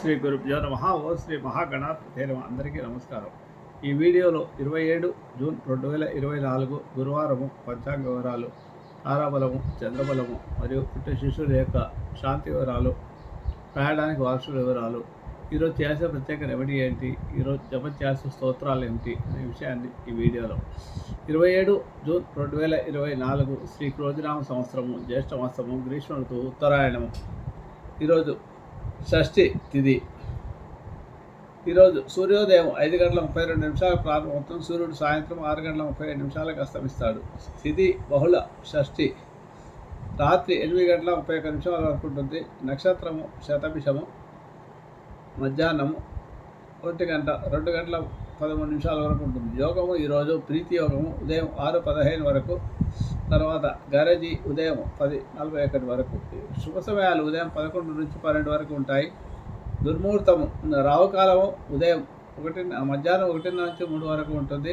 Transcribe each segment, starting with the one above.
శ్రీ గురుభ్యో నమ. ఓ శ్రీ మహాగణాధిపతి నమ. అందరికీ నమస్కారం. ఈ వీడియోలో ఇరవై ఏడు జూన్ రెండు వేల ఇరవై నాలుగు గురువారము పంచాంగ వివరాలు తారాబలము చంద్రబలము మరియు పుట్టిన శిశువుల యొక్క శాంతి వివరాలు ప్రయాణానికి వారసుల వివరాలు ఈరోజు చేసే ప్రత్యేక రెమెడీ ఏంటి ఈరోజు జపం చేసే స్తోత్రాలు ఏమిటి అనే విషయాన్ని ఈ వీడియోలో. ఇరవై ఏడు జూన్ రెండు వేల ఇరవై నాలుగు శ్రీ క్రోజనామ సంవత్సరము జ్యేష్ఠ మాసము గ్రీష్మ ఋతువు ఉత్తరాయణము. ఈరోజు షష్ఠి తిథి. ఈరోజు సూర్యోదయం ఐదు గంటల ముప్పై రెండు నిమిషాలకు ప్రారంభమవుతుంది సూర్యుడు సాయంత్రం ఆరు గంటల ముప్పై ఐదు నిమిషాలకు అస్తమిస్తాడు. స్థితి బహుళ షష్ఠి. రాత్రి ఎనిమిది గంటల ముప్పై ఒక్క నిమిషాల వరకు ఉంటుంది నక్షత్రము శతభిషము మధ్యాహ్నము ఒంటి గంట రెండు గంటల పదమూడు నిమిషాల వరకు ఉంటుంది. యోగము ఈరోజు ప్రీతి యోగము ఉదయం ఆరు పదహైదు వరకు తర్వాత గరజీ ఉదయం పది నలభై ఒకటి వరకు. శుభ సమయాలు ఉదయం పదకొండు నుంచి పన్నెండు వరకు ఉంటాయి. దుర్ముహూర్తము రావుకాలము ఉదయం ఒకటి మధ్యాహ్నం ఒకటిన్నర నుంచి మూడు వరకు ఉంటుంది.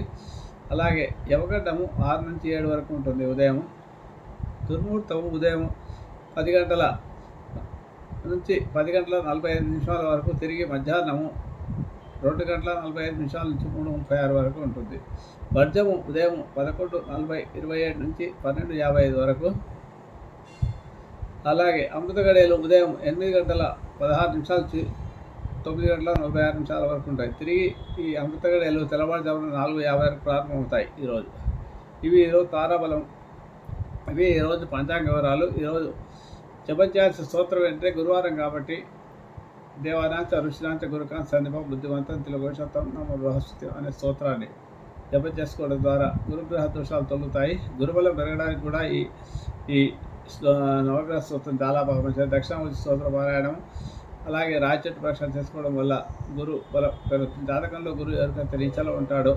అలాగే యవగడ్డము ఆరు నుంచి ఏడు వరకు ఉంటుంది ఉదయం దుర్ముహూర్తము ఉదయం పది గంటల నుంచి పది గంటల నలభై ఐదు నిమిషాల వరకు తిరిగి మధ్యాహ్నము రెండు గంటల నలభై ఐదు నిమిషాల నుంచి మూడు ముప్పై ఆరు వరకు ఉంటుంది. వర్జము ఉదయం పదకొండు నలభై ఇరవై ఏడు నుంచి పన్నెండు యాభై ఐదు వరకు. అలాగే అమృత గడియలు ఉదయం ఎనిమిది గంటల పదహారు నిమిషాల నుంచి తొమ్మిది గంటల నలభై ఆరు నిమిషాల వరకు ఉంటాయి. తిరిగి ఈ అమృత గడియలు తెల్లవారుజామున నాలుగు యాభై వరకు ప్రారంభమవుతాయి ఈరోజు ఇవి ఈరోజు తారాబలం. ఇవి ఈరోజు పంచాంగ వివరాలు. ఈరోజు జపం చేయాల్సిన స్తోత్రం ఏంటంటే గురువారం కాబట్టి దేవానాంచ ఋషినాంచ గురుకాంత సందీపం బుద్ధివంతం తిలగోషత్వం నమ బృహస్పతి అనే స్తోత్రాన్ని జపం చేసుకోవడం ద్వారా గురుగ్రహ దోషాలు తొలుగుతాయి. గురుబలం పెరగడానికి కూడా ఈ ఈ నవగ్రహ స్తోత్రం చాలా బాగా మంచిది దక్షిణామూర్తి స్తోత్ర పారాయణం అలాగే రాజచెట్టు ప్రక్షణ చేసుకోవడం వల్ల గురు బలం పెరుగుతుంది. జాతకంలో గురువు ఎవరికైతే రీచలో ఉంటాడో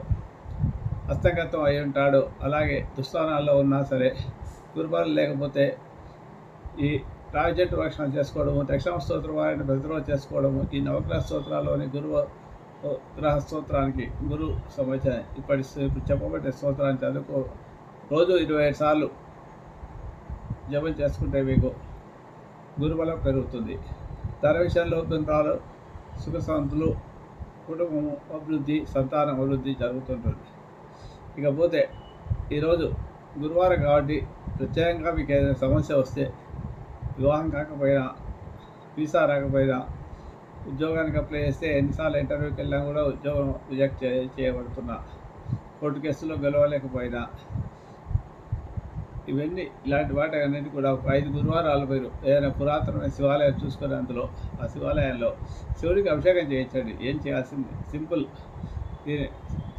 హస్తగతం అయి ఉంటాడో అలాగే దుస్థానాల్లో ఉన్నా సరే గురుబలం లేకపోతే ఈ రావి చెట్టు రక్షణ చేసుకోవడము దక్షిణ స్తోత్ర ఆయన ప్రతిరోజు చేసుకోవడము ఈ నవగ్రహ స్తోత్రాల్లోని గురువు గ్రహ స్తోత్రానికి గురు సంవత్సరం ఇప్పటి ఇప్పుడు చెప్పబట్టే స్తోత్రాన్ని చదువుకో. రోజు ఇరవై ఐదు సార్లు జపం చేసుకుంటే మీకు గురుబలం పెరుగుతుంది. ధర విషయంలో బృందాలు సుఖశాంతులు కుటుంబము అభివృద్ధి సంతానం అభివృద్ధి జరుగుతుంటుంది. ఇకపోతే ఈరోజు గురువారం కాబట్టి ప్రత్యేకంగా మీకు ఏదైనా సమస్య వస్తే వివాహం కాకపోయినా వీసా రాకపోయినా ఉద్యోగానికి అప్లై చేస్తే ఎన్నిసార్లు ఇంటర్వ్యూకి వెళ్ళినా కూడా ఉద్యోగం రిజెక్ట్ చేయబడుతున్నా. కోర్టు కేసులో గెలవలేకపోయినా. ఇవన్నీ ఇలాంటి వాటి అన్నిటి కూడా ఒక ఐదు గురువారాలు మీరు ఏదైనా పురాతనమైన శివాలయం చూసుకుని అందులో ఆ శివాలయంలో శివుడికి అభిషేకం చేయించండి. ఏం చేయాల్సింది? సింపుల్.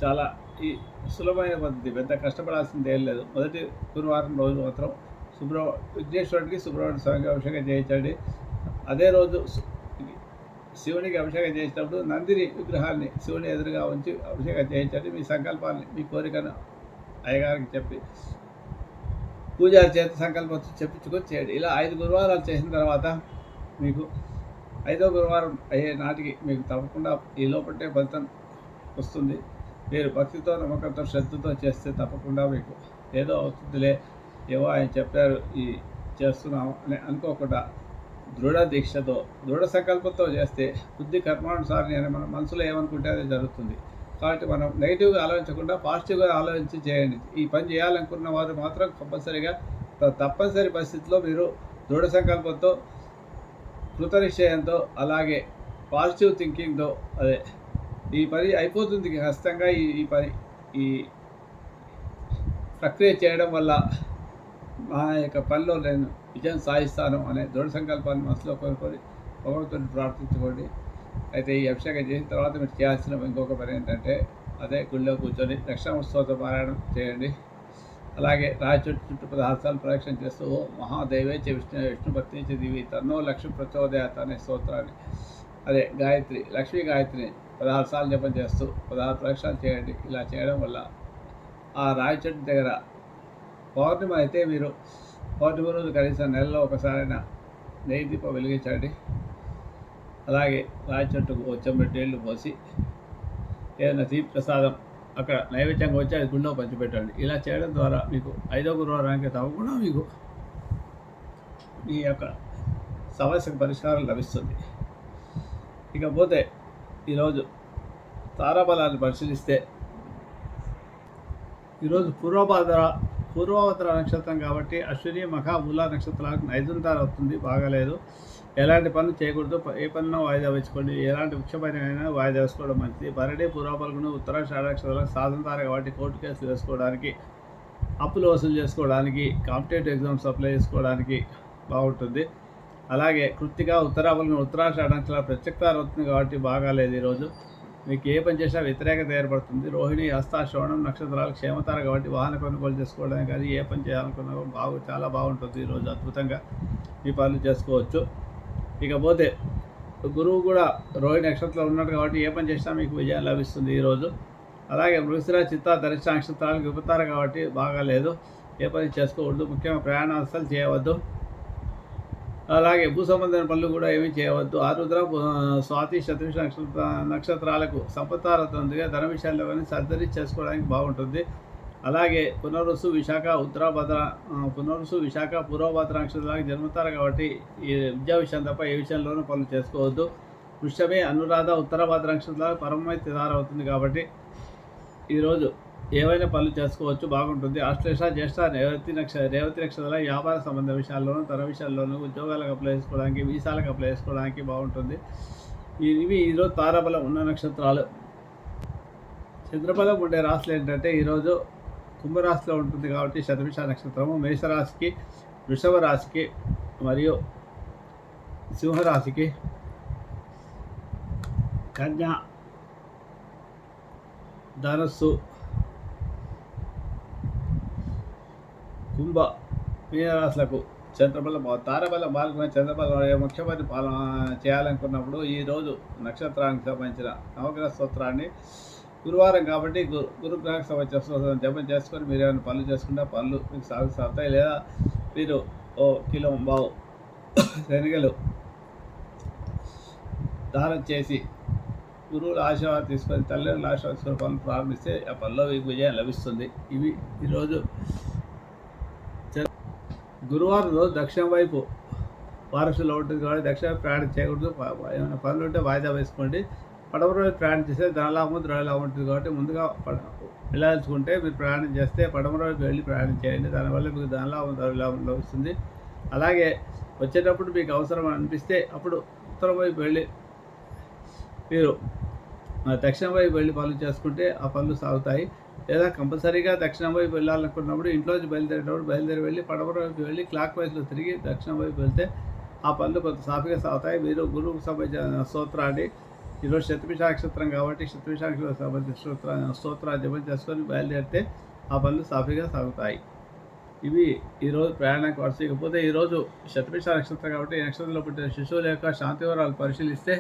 చాలా ఈ సులభమైన పద్ధతి. పెద్ద కష్టపడాల్సింది ఏం లేదు. మొదటి గురువారం రోజు మాత్రం సుబ్రహ విఘ్నేశ్వరుడికి సుబ్రహ్మణ్య స్వామికి అభిషేకం చేయించండి. అదే రోజు శివునికి అభిషేకం చేసినప్పుడు నందిని విగ్రహాన్ని శివుని ఎదురుగా ఉంచి అభిషేకం చేయించండి. మీ సంకల్పాన్ని మీ కోరికను అయ్యగారికి చెప్పి పూజారి చేత సంకల్పం చెప్పించుకొని చేయండి. ఇలా ఐదు గురువారాలు చేసిన తర్వాత మీకు ఐదో గురువారం అయ్యే నాటికి మీకు తప్పకుండా ఈ లోపటే ఫలితం వస్తుంది. మీరు భక్తితో నమ్మకంతో శ్రద్ధతో చేస్తే తప్పకుండా మీకు ఏదో అవుతుందిలే. ఏవో ఆయన చెప్పారు ఈ చేస్తున్నాం అని అనుకోకుండా దృఢ దీక్షతో దృఢ సంకల్పంతో చేస్తే బుద్ధి కర్మానుసారిని అని మన మనసులో ఏమనుకుంటే అది జరుగుతుంది. కాబట్టి మనం నెగిటివ్గా ఆలోచించకుండా పాజిటివ్గా ఆలోచించి చేయండి. ఈ పని చేయాలనుకున్న వారు మాత్రం కంపల్సరిగా తప్పనిసరి పరిస్థితిలో మీరు దృఢ సంకల్పంతో కృతనిశ్చయంతో అలాగే పాజిటివ్ థింకింగ్తో అదే ఈ పని అయిపోతుంది ఖచ్చితంగా ఈ ఈ పని ఈ ప్రక్రియ చేయడం వల్ల మా యొక్క పనిలో నేను విజయం సాధిస్తాను అనే దృఢ సంకల్పాన్ని మనసులో కోరుకొని భగవంతుని ప్రార్థించుకోండి. అయితే ఈ అభిషేకం చేసిన తర్వాత మీరు చేయాల్సిన ఇంకొక పని ఏంటంటే అదే గుళ్ళో కూర్చొని దక్షిణ స్తోత్ర పారాయణం చేయండి. అలాగే రాజ చుట్టూ చుట్టూ పదహారు ప్రదక్షిణ చేస్తూ మహాదేవే చ విష్ణు విష్ణుపత్ని చ దివి తన్నో లక్ష్మి ప్రచోదయాత అనే స్తోత్రాన్ని అదే గాయత్రి లక్ష్మీ గాయత్రిని పదహారు సార్లు జపం చేస్తూ పదహారు ప్రదక్షిణాలు చేయండి. ఇలా చేయడం వల్ల ఆ రాయి చెట్టు దగ్గర పౌర్ణిమ అయితే మీరు పౌర్ణిమ రోజు కనీసం నెలలో ఒకసారైనా నెయ్యి దీపం వెలిగించండి. అలాగే రాయి చెట్టుకు వచ్చంబెట్టి నీళ్ళు పోసి ఏదైనా తీపి ప్రసాదం అక్కడ నైవేద్యంగా వచ్చి అది గుండె పంచిపెట్టండి. ఇలా చేయడం ద్వారా మీకు ఐదో గురువారానికి తప్పకుండా మీకు మీ యొక్క సమస్యకు పరిష్కారం లభిస్తుంది. ఇకపోతే ఈరోజు తారాబలాన్ని పరిశీలిస్తే ఈరోజు పూర్వభాద్ర పూర్వావతర నక్షత్రం కాబట్టి అశ్విని మఖ మూల నక్షత్రాలకు నైదుంతార అవుతుంది బాగాలేదు. ఎలాంటి పనులు చేయకూడదు ఏ పనినో వాయిదా వేసుకోండి. ఎలాంటి ముఖ్యమైన వాయిదా వేసుకోవడం మంచిది. భరణి పూర్వపలుగును ఉత్తర నక్షత్రాలకు సాధనతారు కాబట్టి కోర్టు కేసులు వేసుకోవడానికి అప్పులు వసూలు చేసుకోవడానికి కాంపిటేటివ్ ఎగ్జామ్స్ అప్లై చేసుకోవడానికి బాగుంటుంది. అలాగే కృత్తిగా ఉత్తరాపలుగును ఉత్తరాషాఢ నక్షత్రాలు అవుతుంది కాబట్టి బాగాలేదు ఈరోజు. మీకు ఏ పని చేసినా వ్యతిరేకత ఏర్పడుతుంది. రోహిణి హస్త శ్రవణం నక్షత్రాలు క్షేమతార కాబట్టి వాహన కొనుగోలు చేసుకోవడానికి కానీ ఏ పని చేయాలనుకున్నా బాగు చాలా బాగుంటుంది. ఈరోజు అద్భుతంగా ఈ పనులు చేసుకోవచ్చు. ఇకపోతే గురువు కూడా రోహిణి నక్షత్రంలో ఉన్నాడు కాబట్టి ఏ పని చేసినా మీకు విజయం లభిస్తుంది ఈరోజు. అలాగే మృగశిర చిత్త దరిశ నక్షత్రాలకు విపుతారు కాబట్టి బాగాలేదు. ఏ పని చేసుకోకూడదు. ముఖ్యంగా ప్రయాణం అస్సలు చేయవద్దు. అలాగే భూ సంబంధమైన పనులు కూడా ఏమీ చేయవద్దు. ఆరుద్ర స్వాతి శతవిష నక్షత్ర నక్షత్రాలకు సంపత్తారతంగా ధన విషయాల్లో కానీ సర్జరీ చేసుకోవడానికి బాగుంటుంది. అలాగే పునరుసు విశాఖ ఉత్తరాభద్ర పునరుసు విశాఖ పూర్వభద్ర నక్షత్రాలకు జన్మతారు కాబట్టి ఈ విద్యా విషయం తప్ప ఏ విషయంలోనూ పనులు చేసుకోవద్దు. వృషభే అనురాధ ఉత్తరాభద్ర నక్షత్రాలు పరమై తయారవుతుంది కాబట్టి ఈరోజు ఏవైనా పనులు చేసుకోవచ్చు బాగుంటుంది. ఆశ్లేష జ్యేష్ఠ రేవతి నక్ష రేవతి నక్షత్రాల వ్యాపార సంబంధ విషయాల్లోనూ తర విషయాల్లోనూ ఉద్యోగాలకు అప్లై చేసుకోవడానికి వీసాలకు అప్లై చేసుకోవడానికి బాగుంటుంది. ఇవి ఈరోజు తారాబలం ఉన్న నక్షత్రాలు. చంద్రబలం ఉండే రాశులు ఏంటంటే ఈరోజు కుంభరాశిలో ఉంటుంది కాబట్టి శతభిష నక్షత్రము మేషరాశికి వృషభ రాశికి మరియు సింహరాశికి. కన్యా ధనస్సు కుంభ మీనరాశులకు చంద్రబలం తారబలం బాగున్న చంద్రబలం ముఖ్యమంత్రి పాలన చేయాలనుకున్నప్పుడు ఈరోజు నక్షత్రానికి సంబంధించిన నవగ్రహ స్తోత్రాన్ని గురువారం కాబట్టి గురు గురుగ్రహకు సంబంధించిన జపం చేసుకొని మీరు ఏమైనా పనులు చేసుకుంటే పనులు మీకు సాగు సాగుతాయి. లేదా మీరు ఓ కిలో బావు శనగలు దానం చేసి గురువుల ఆశీర్వాదం తీసుకొని తల్లిదండ్రుల ఆశీర్వాదం తీసుకొని పనులు ప్రారంభిస్తే ఆ పనిలో మీకు విజయం లభిస్తుంది. ఇవి ఈరోజు గురువారం రోజు దక్షిణం వైపు వారసులో ఉంటుంది కాబట్టి దక్షిణ ప్రయాణం చేయకూడదు. ఏమైనా పనులు ఉంటే వాయిదా వేసుకోండి. పడవ రోజు ప్రయాణం చేస్తే ధనలాభం ద్రవలాభం ఉంటుంది కాబట్టి ముందుగా వెళ్ళాల్సుకుంటే మీరు ప్రయాణం చేస్తే పడమ రోజు వెళ్ళి ప్రయాణం చేయండి. దానివల్ల మీకు ధనలాభం ద్రవలాభం లభిస్తుంది. అలాగే వచ్చేటప్పుడు మీకు అవసరం అనిపిస్తే అప్పుడు ఉత్తరం వైపు వెళ్ళి మీరు దక్షిణ వైపు వెళ్ళి పనులు చేసుకుంటే ఆ పనులు సాగుతాయి. లేదా కంపల్సరీగా దక్షిణం వైపు వెళ్ళాలనుకున్నప్పుడు ఇంట్లోంచి బయలుదేరేటప్పుడు బయలుదేరి వెళ్ళి పడవ వైపు వెళ్ళి క్లాక్ వైజ్లో తిరిగి దక్షిణం వైపు వెళ్తే ఆ పనులు కొంత సాఫీగా సాగుతాయి. మీరు గురువుకు సంబంధించిన స్తోత్రాన్ని ఈరోజు శతభిష నక్షత్రం కాబట్టి శతభిష నక్షత్రం సంబంధించిన స్తోత్ర స్తోత్రాన్ని జపం చేసుకొని బయలుదేరితే ఆ పనులు సాఫీగా సాగుతాయి. ఇవి ఈరోజు ప్రయాణానికి వరుస ఇకపోతే ఈరోజు శతభిష నక్షత్రం కాబట్టి ఈ నక్షత్రంలో పుట్టిన శిశువుల యొక్క శాంతివరాలు పరిశీలిస్తే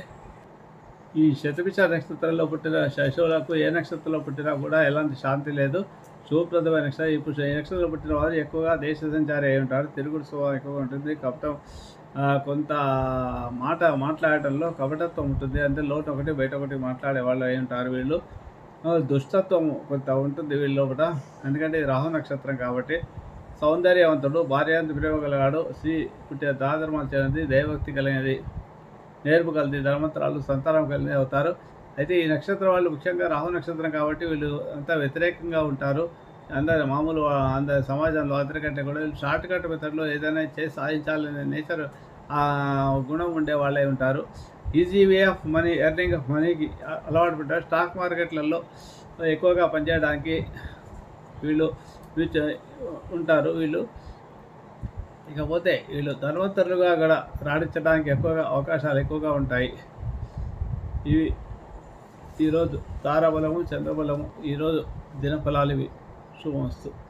ఈ శతభిష నక్షత్రంలో పుట్టిన శశువులకు ఏ నక్షత్రంలో పుట్టినా కూడా ఎలాంటి శాంతి లేదు. శుభప్రదమైన నక్షత్రం. ఇప్పుడు ఈ నక్షత్రంలో పుట్టిన వారు ఎక్కువగా దేశ సంచారి అయి ఉంటారు. తిరుగుడు స్వభావం ఎక్కువగా ఉంటుంది. కపటం కొంత మాట మాట్లాడటంలో కపటత్వం ఉంటుంది. అంటే లోటు ఒకటి బయట ఒకటి మాట్లాడే వాళ్ళు అయి ఉంటారు వీళ్ళు. దుష్టత్వం కొంత ఉంటుంది వీళ్ళ లోపల. ఎందుకంటే ఇది రాహు నక్షత్రం కాబట్టి. సౌందర్యవంతుడు భార్యాంత ప్రేమ కలగాడు శ్రీ పుట్టిన దాధర్మాలు చేయనిది దైవభక్తి కలిగినది. నేర్పు కలిది ధర్మంతరాలు సంతానం కలిగి అవుతారు. అయితే ఈ నక్షత్రం వాళ్ళు ముఖ్యంగా రాహు నక్షత్రం కాబట్టి వీళ్ళు అంతా వ్యతిరేకంగా ఉంటారు. అందరు మామూలు అందరి సమాజంలో అందరికంటే కూడా వీళ్ళు షార్ట్ కట్ మెథడ్లో ఏదైనా చేసి సాధించాలనే నేచర్ ఆ గుణం ఉండే వాళ్ళే ఉంటారు. Easy way of money earning of మనీకి అలవాటు పడ్డారు. స్టాక్ మార్కెట్లలో ఎక్కువగా పనిచేయడానికి వీళ్ళు ఉంటారు వీళ్ళు. ఇకపోతే వీళ్ళు ధనవంతరులుగా కూడా రాణించడానికి ఎక్కువగా అవకాశాలు ఎక్కువగా ఉంటాయి. ఇవి ఈరోజు తారాబలము చంద్రబలము ఈరోజు దినఫలాలు ఇవి. శుభమస్తు.